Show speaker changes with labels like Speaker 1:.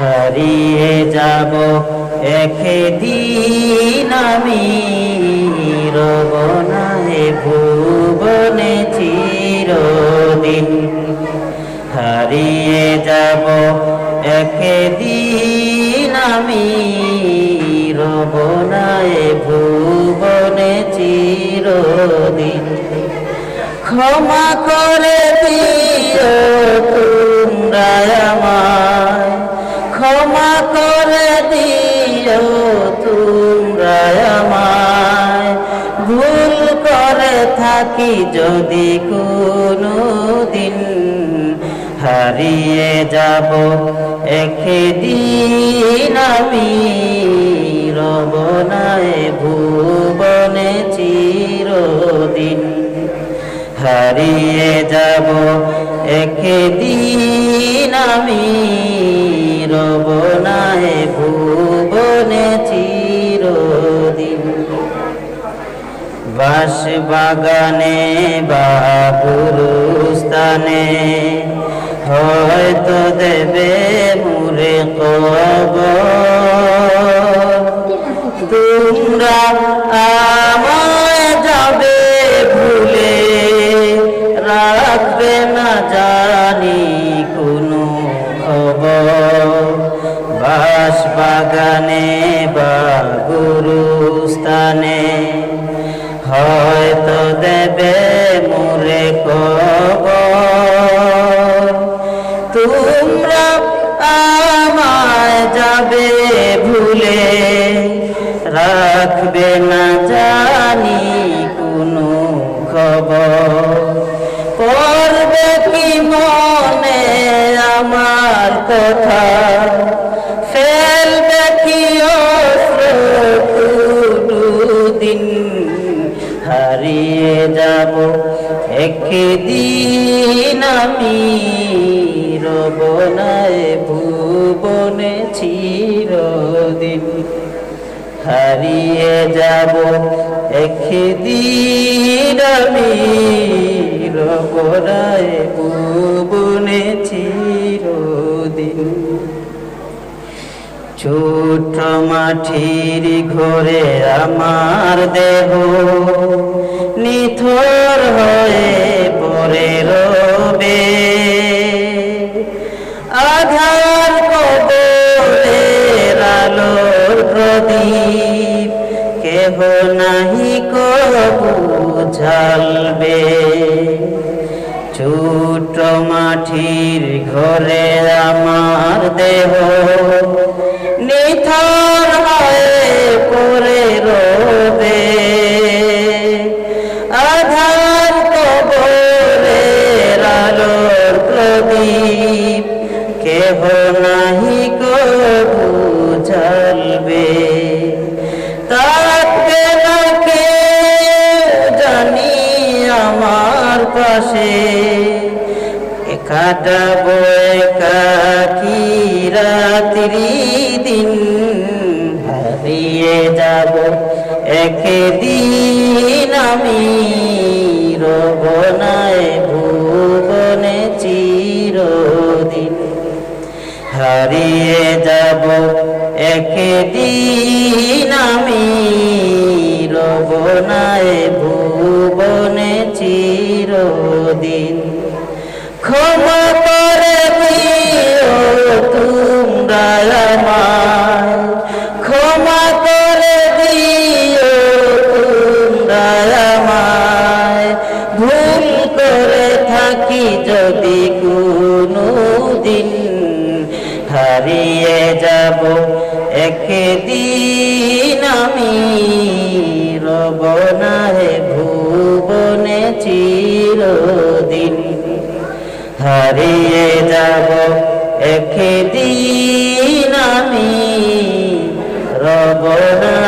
Speaker 1: হারিয়ে যাব। একদিন আমি রবনায় ভুবনে চিরদিন হারিয়ে যাব। একদিন আমি রবনায় ভুবনে চিরদিন ক্ষমা করে দিও তোমরা আমায়। ক্ষমা করে দিও তোমরা আমায়। ভুল করে থাকি যদি কোনো দিন হারিয়ে যাব একদিন আমি। রবনায় ভুবনে চিরদিন, হারিয়ে যাব একদিন আমি রবনায় ভুবনে চিরদিন। বাস বাগানে বা গুরুস্থানে হয়তো দেবে মুরে কবর। তোমরা আমায় বাগানে বা গুরুস্থানে। হয়তো দেবে মোরে কব তোমরা আমায় যাবে ভুলে। রাখবে না জানি কোনো খবর। পড়বে কি মনে আমার কথা? আমি রবনায় ভুবনে চিরদিন হারিয়ে যাব। একদিন আমি রবনায় ভুবনে চিরদিন ছোট মাঠির ঘরে আমার দেহ নিথর হয়ে রবে আধার কবলে আলোর প্রদীপ, কেহ নাহি কবু ঝালবে। ছোট মাঠির ঘরে আমার দেহ, নিথর হয়ে কেহ নাহি কবু ঝালবে থাকবে না জানি আমার পাশে। কাটাবো একাকি রাত্রি দিন হারিয়ে যাব। একদিন আমি হারিয়ে যাব। একদিন আমি রবনায় ভুবনে হারিয়ে যাব। একদিন আমি রবনায় ভুবনে চিরদিন। হারিয়ে যাব। একদিন আমি রবনা